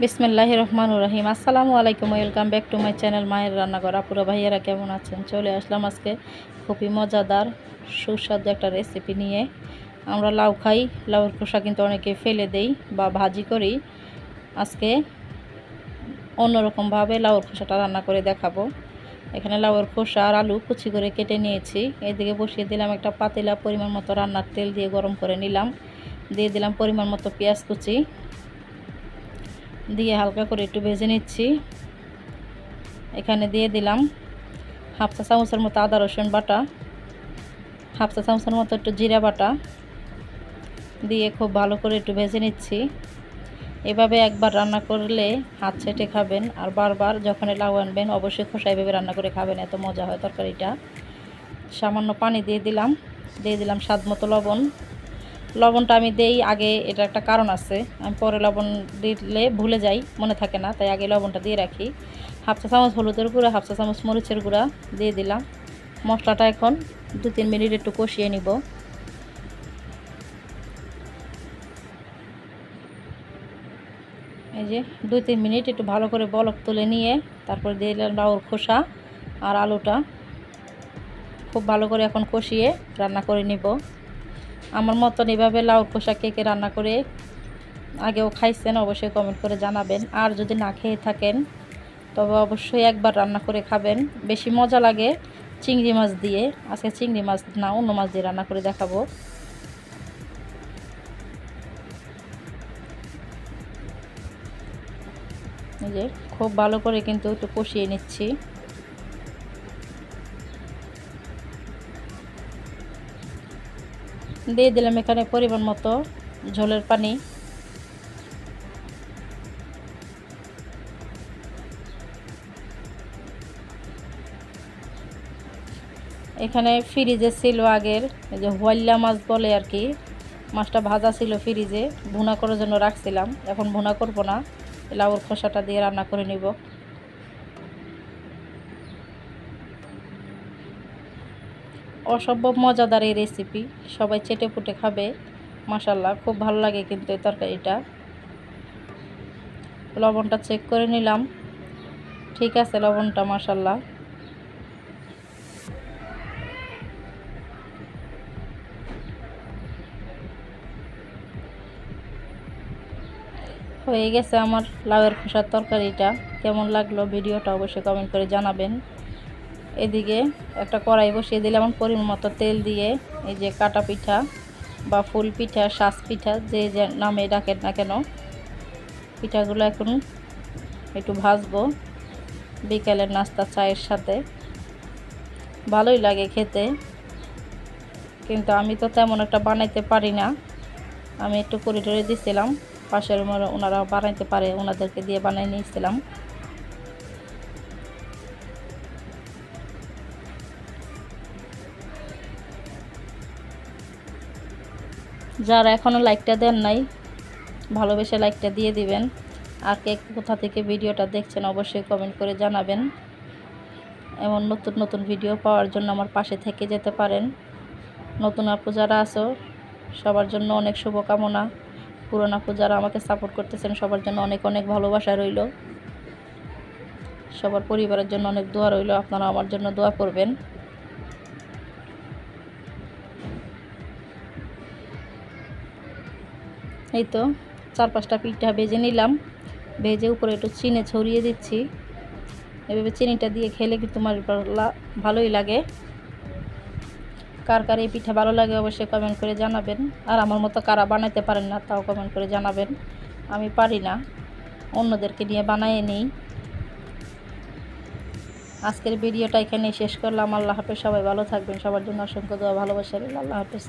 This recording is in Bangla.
বিসমিল্লাহ রহমান রহিম। আসসালামু আলাইকুম, welcome back to my channel মায়ের রান্নাঘর। আপুরা, ভাইয়ারা কেমন আছেন? চলে আসলাম আজকে খুবই মজাদার, সুস্বাদু একটা রেসিপি নিয়ে। আমরা লাউ খাই। লাউর খোসা কিন্তু অনেকে ফেলে দেই বা ভাজি করি। আজকে অন্যরকমভাবে লাউর খোসাটা রান্না করে দেখাবো। এখানে লাউয়ের খোসা আর আলু কুচি করে কেটে নিয়েছি। এদিকে বসিয়ে দিলাম একটা পাতিলা পরিমাণ মতো রান্নার তেল দিয়ে গরম করে নিলাম। দিয়ে দিলাম পরিমাণ মতো পেঁয়াজ কুচি। দিয়ে হালকা করে একটু ভেজে নিচ্ছি। এখানে দিয়ে দিলাম হাফ চা চামচের মতো আদা, রসুন বাটা, হাফ চা চামচের মতো একটু জিরা বাটা দিয়ে খুব ভালো করে একটু ভেজে নিচ্ছি। এভাবে একবার রান্না করলে হাত ছেটে খাবেন আর বারবার যখন লাউ আনবেন অবশ্যই খোসা এভাবে রান্না করে খাবেন, এত মজা হয় তরকারিটা। সামান্য পানি দিয়ে দিলাম দিয়ে দিলাম স্বাদ মতো লবণ। লবণটা আমি দেই, আগে এটা একটা কারণ আছে। আমি পরে লবণ দিলে ভুলে যাই, মনে থাকে না, তাই আগে লবণটা দিয়ে রাখি। হাফ চা চামচ হলুদের গুঁড়া, হাফ চা চামচ মরিচের গুঁড়া দিয়ে দিলাম। মশলাটা এখন দু তিন মিনিট একটু কষিয়ে নিব। এই যে দুই তিন মিনিট একটু ভালো করে বলক তুলে নিয়ে তারপর দিয়ে দিলাম লাউর খোসা আর আলুটা। খুব ভালো করে এখন কষিয়ে রান্না করে নিব। আমার মতন এভাবে লাউর খোসা কে কে রান্না করে আগেও খাইছেন, অবশ্যই কমেন্ট করে জানাবেন। আর যদি না খেয়ে থাকেন, তবে অবশ্যই একবার রান্না করে খাবেন। বেশি মজা লাগে চিংড়ি মাছ দিয়ে। আজকে চিংড়ি মাছ না, অন্য মাছ দিয়ে রান্না করে দেখাবো। যে, খুব ভালো করে কিন্তু একটু কষিয়ে নিচ্ছি। দিয়ে দিলাম এখানে পরিমাণ মতো ঝোলের পানি। এখানে ফ্রিজে ছিল আগের যে হোয়াল্লা মাছ বলে আর কি, মাছটা ভাজা ছিল ফ্রিজে, ভুনা করার জন্য রাখছিলাম, এখন ভুনা করব না লাউর খোসাটা দিয়ে রান্না করে নিব। অসম্ভব মজাদার এই রেসিপি সবাই চেটে পুটে খাবে। মাসাল্লাহ খুব ভালো লাগে কিন্তু এই তরকারিটা। লবণটা চেক করে নিলাম। ঠিক আছে লবণটা মাসাল্লাহ হয়ে গেছে আমার লাউয়ের খোসার তরকারিটা। কেমন লাগল ভিডিওটা অবশ্যই কমেন্ট করে জানাবেন। এদিকে একটা কড়াই বসিয়ে দিলে এমন পরিমাণ মতো তেল দিয়ে এই যে কাটা পিঠা বা ফুল পিঠা শ্বাস পিঠা, যে যে নামে ডাকেন না কেন, পিঠাগুলো এখন একটু ভাজবো। বিকালের নাস্তা চায়ের সাথে। ভালোই লাগে খেতে, কিন্তু আমি তো তেমন একটা বানাইতে পারি না। আমি একটু করে টরে দিছিলাম, পাশের ওনারা বানাইতে পারে, ওনাদেরকে দিয়ে বানাই নিয়েছিলাম। যারা এখনও লাইকটা দেন নাই, ভালোবেসে লাইকটা দিয়ে দিবেন। আর কে কোথা থেকে ভিডিওটা দেখছেন অবশ্যই কমেন্ট করে জানাবেন। এমন নতুন নতুন ভিডিও পাওয়ার জন্য আমার পাশে থেকে যেতে পারেন। নতুন আপু যারা আছো, সবার জন্য অনেক শুভকামনা। পুরোনো আপু যারা আমাকে সাপোর্ট করতেছেন, সবার জন্য অনেক অনেক ভালোবাসা রইল। সবার পরিবারের জন্য অনেক দোয়া রইল, আপনারা আমার জন্য দোয়া করবেন। এই তো চার পাঁচটা পিঠা ভেজে নিলাম। ভেজে উপরে একটু চিনে ছড়িয়ে দিচ্ছি। এভাবে চিনিটা দিয়ে খেলে কিন্তু তোমার ভালোই লাগে। কার কার এই পিঠা ভালো লাগে অবশ্যই কমেন্ট করে জানাবেন। আর আমার মতো কারা বানাইতে পারেন না, তাও কমেন্ট করে জানাবেন। আমি পারি না, অন্যদেরকে নিয়ে বানাই নিই। আজকের ভিডিওটা এখানেই শেষ করলাম। আল্লাহ হাফেজ, সবাই ভালো থাকবেন। সবার জন্য অসংখ্য দোয়া, ভালোবাসা আল্লাহ হাফেজ।